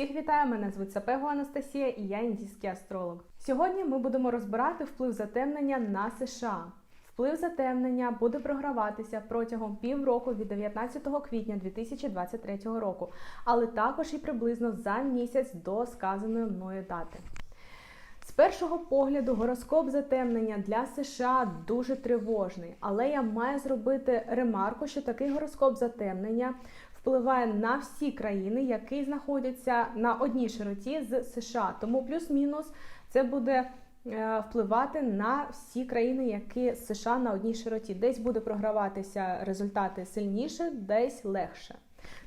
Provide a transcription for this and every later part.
Всіх вітаю! Мене звуть Сапего Анастасія і я індійський астролог. Сьогодні ми будемо розбирати вплив затемнення на США. Вплив затемнення буде програватися протягом півроку від 19 квітня 2023 року, але також і приблизно за місяць до сказаної мною дати. З першого погляду гороскоп затемнення для США дуже тривожний, але я маю зробити ремарку, що такий гороскоп затемнення впливає на всі країни, які знаходяться на одній широті з США. Тому плюс-мінус це буде е, впливати на всі країни, які з США на одній широті. Десь буде програватися результати сильніше, десь легше.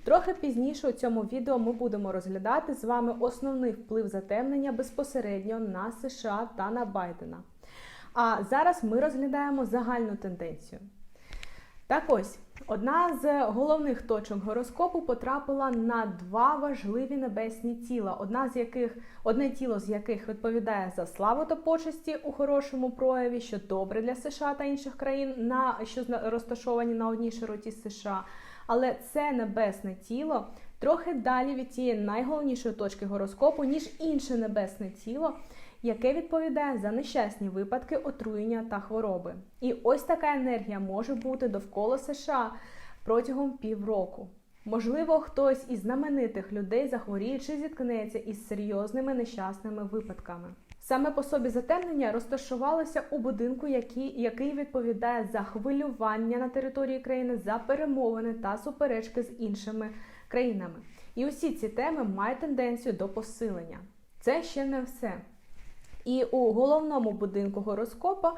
Трохи пізніше у цьому відео ми будемо розглядати з вами основний вплив затемнення безпосередньо на США та на Байдена. А зараз ми розглядаємо загальну тенденцію. Так ось, одна з головних точок гороскопу потрапила на два важливі небесні тіла, одна з яких, одне тіло з яких відповідає за славу та почесті у хорошому прояві, що добре для США та інших країн, на що розташовані на одній широті США. Але це небесне тіло трохи далі від тієї найголовнішої точки гороскопу, ніж інше небесне тіло, яке відповідає за нещасні випадки отруєння та хвороби. І ось така енергія може бути довкола США протягом півроку. Можливо, хтось із знаменитих людей захворіє чи зіткнеться із серйозними нещасними випадками. Саме по собі затемнення розташувалося у будинку, який, який відповідає за хвилювання на території країни, за перемовини та суперечки з іншими країнами. І усі ці теми мають тенденцію до посилення. Це ще не все. І у головному будинку гороскопа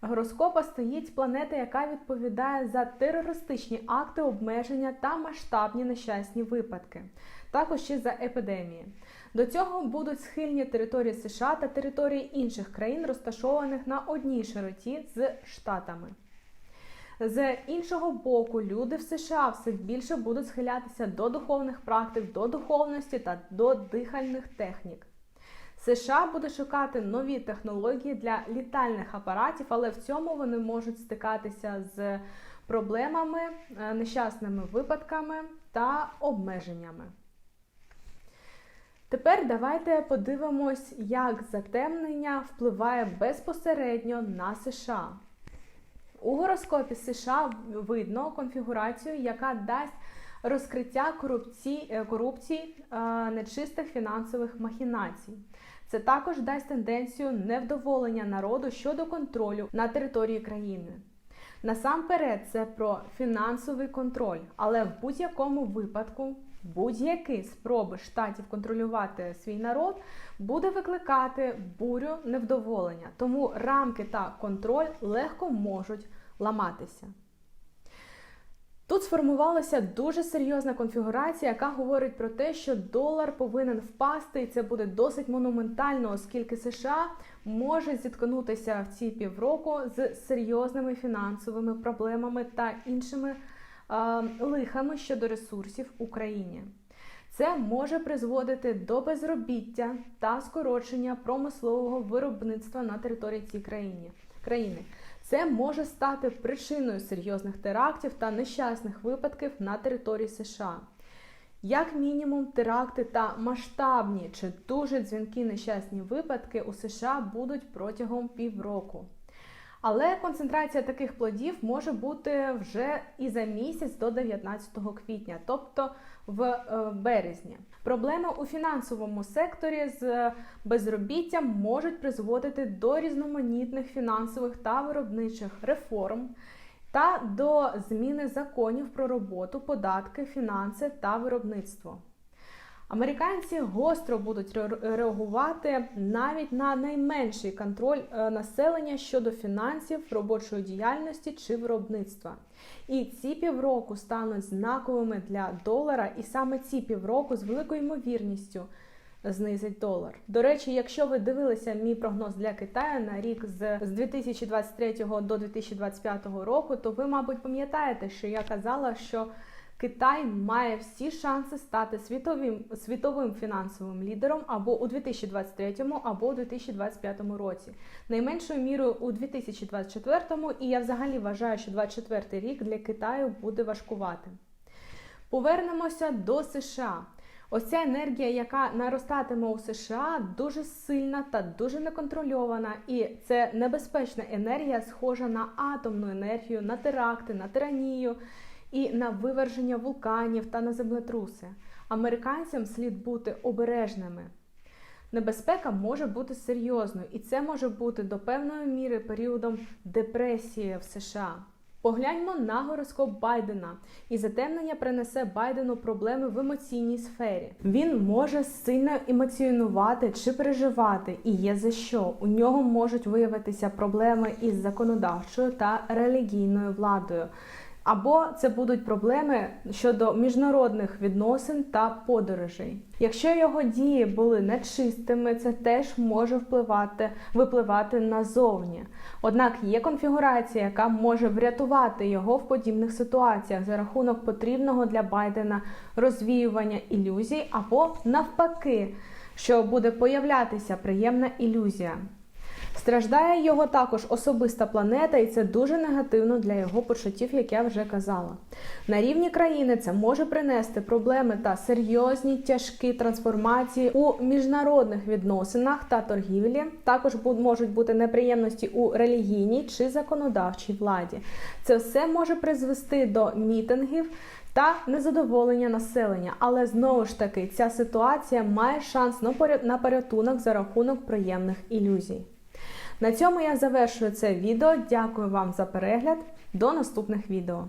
гороскопа стоїть планета, яка відповідає за терористичні акти обмеження та масштабні нещасні випадки, також ще за епідемії. До цього будуть схильні території США та території інших країн, розташованих на одній широті з штатами. З іншого боку, люди в США все більше будуть схилятися до духовних практик, до духовності та до дихальних технік. США буде шукати нові технології для літальних апаратів, але в цьому вони можуть стикатися з проблемами, е, нещасними випадками та обмеженнями. Тепер давайте подивимось, як затемнення впливає безпосередньо на США. У гороскопі США видно конфігурацію, яка дасть розкриття корупції, е, корупції е, нечистих фінансових махінацій. Це також дасть тенденцію невдоволення народу щодо контролю на території країни. Насамперед, це про фінансовий контроль, але в будь-якому випадку будь-які спроби штатів контролювати свій народ буде викликати бурю невдоволення, тому рамки та контроль легко можуть ламатися. Тут сформувалася дуже серйозна конфігурація, яка говорить про те, що долар повинен впасти, і це буде досить монументально, оскільки США може зіткнутися в ці півроку з серйозними фінансовими проблемами та іншими е, лихами щодо ресурсів в Україні. Це може призводити до безробіття та скорочення промислового виробництва на території цієї країни. Це може стати причиною серйозних терактів та нещасних випадків на території США. Як мінімум, теракти та масштабні чи дуже дзвінки нещасні випадки у США будуть протягом півроку. Але концентрація таких плодів може бути вже і за місяць до 19 квітня, тобто в е, березні. Проблеми у фінансовому секторі з безробіттям можуть призводити до різноманітних фінансових та виробничих реформ та до зміни законів про роботу, податки, фінанси та виробництво. Американці гостро будуть реагувати навіть на найменший контроль е, населення щодо фінансів, робочої діяльності чи виробництва. І ці півроку стануть знаковими для долара, і саме ці півроку з великою ймовірністю знизить долар. До речі, якщо ви дивилися мій прогноз для Китаю на рік з 2023 до 2025 року, то ви, мабуть, пам'ятаєте, що я казала, що Китай має всі шанси стати світовим світовим фінансовим лідером або у 2023, або у 2025 році. Найменшою мірою у 2024, і я взагалі вважаю, що 2024 рік для Китаю буде важкувати. Повернемося до США. Ось ця енергія, яка наростатиме у США, дуже сильна та дуже неконтрольована, і це небезпечна енергія, схожа на атомну енергію, на теракти, на тиранію і на виверження вулканів та на землетруси. Американцям слід бути обережними. Небезпека може бути серйозною, і це може бути до певної міри періодом депресії в США. Погляньмо на гороскоп Байдена, і затемнення принесе Байдену проблеми в емоційній сфері. Він може сильно емоціонувати чи переживати, і є за що. У нього можуть виявитися проблеми із законодавчою та релігійною владою. Або це будуть проблеми щодо міжнародних відносин та подорожей. Якщо його дії були нечистими, це теж може впливати, випливати назовні. Однак є конфігурація, яка може врятувати його в подібних ситуаціях за рахунок потрібного для Байдена розвіювання ілюзій, або навпаки, що буде появлятися приємна ілюзія. Страждає його також особиста планета, і це дуже негативно для його почуттів, як я вже казала. На рівні країни це може принести проблеми та серйозні тяжкі трансформації у міжнародних відносинах та торгівлі. Також можуть бути неприємності у релігійній чи законодавчій владі. Це все може призвести до мітингів. Та незадоволення населення, але знову ж таки ця ситуація має шанс на порятунок за рахунок приємних ілюзій. На цьому я завершую це відео. Дякую вам за перегляд. До наступних відео.